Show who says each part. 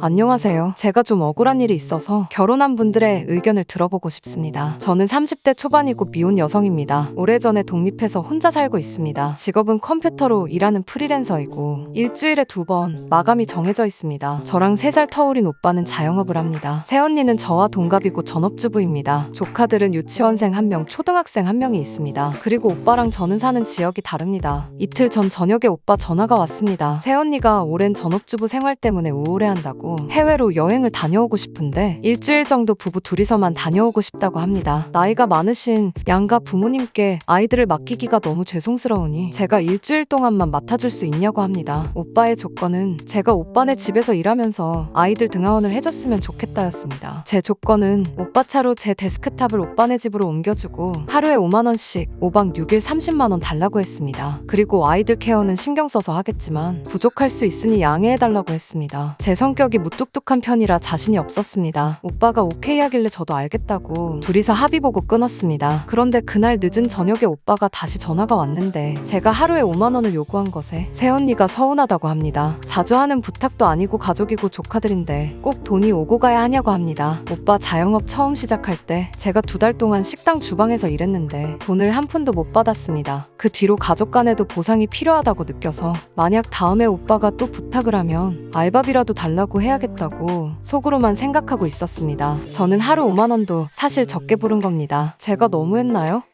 Speaker 1: 안녕하세요. 제가 좀 억울한 일이 있어서 결혼한 분들의 의견을 들어보고 싶습니다. 저는 30대 초반이고 미혼 여성입니다. 오래전에 독립해서 혼자 살고 있습니다. 직업은 컴퓨터로 일하는 프리랜서이고 일주일에 두 번 마감이 정해져 있습니다. 저랑 3살 터울인 오빠는 자영업을 합니다. 새언니는 저와 동갑이고 전업주부입니다. 조카들은 유치원생 한 명, 초등학생 한 명이 있습니다. 그리고 오빠랑 저는 사는 지역이 다릅니다. 이틀 전 저녁에 오빠 전화가 왔습니다. 새언니가 오랜 전업주부 생활 때문에 우울해한다고 해외로 여행을 다녀오고 싶은데 일주일 정도 부부 둘이서만 다녀오고 싶다고 합니다. 나이가 많으신 양가 부모님께 아이들을 맡기기가 너무 죄송스러우니 제가 일주일 동안만 맡아줄 수 있냐고 합니다. 오빠의 조건은 제가 오빠네 집에서 일하면서 아이들 등하원을 해줬으면 좋겠다였습니다. 제 조건은 오빠 차로 제 데스크탑을 오빠네 집으로 옮겨주고 하루에 5만 원씩 5박 6일 30만 원 달라고 했습니다. 그리고 아이들 케어는 신경 써서 하겠지만 부족할 수 있으니 양해해달라고 했습니다. 제 성격이 무뚝뚝한 편이라 자신이 없었습니다. 오빠가 오케이 하길래 저도 알겠다고 둘이서 합의 보고 끊었습니다. 그런데 그날 늦은 저녁에 오빠가 다시 전화가 왔는데 제가 하루에 5만 원을 요구한 것에 새언니가 서운하다고 합니다. 자주 하는 부탁도 아니고 가족이고 조카들인데 꼭 돈이 오고 가야 하냐고 합니다. 오빠 자영업 처음 시작할 때 제가 두 달 동안 식당 주방에서 일했는데 돈을 한 푼도 못 받았습니다. 그 뒤로 가족 간에도 보상이 필요하다고 느껴서 만약 다음에 오빠가 또 부탁을 하면 알바비라도 달라 고 해야겠다고 속으로만 생각하고 있었습니다. 저는 하루 5만 원도 사실 적게 부른 겁니다. 제가 너무했나요?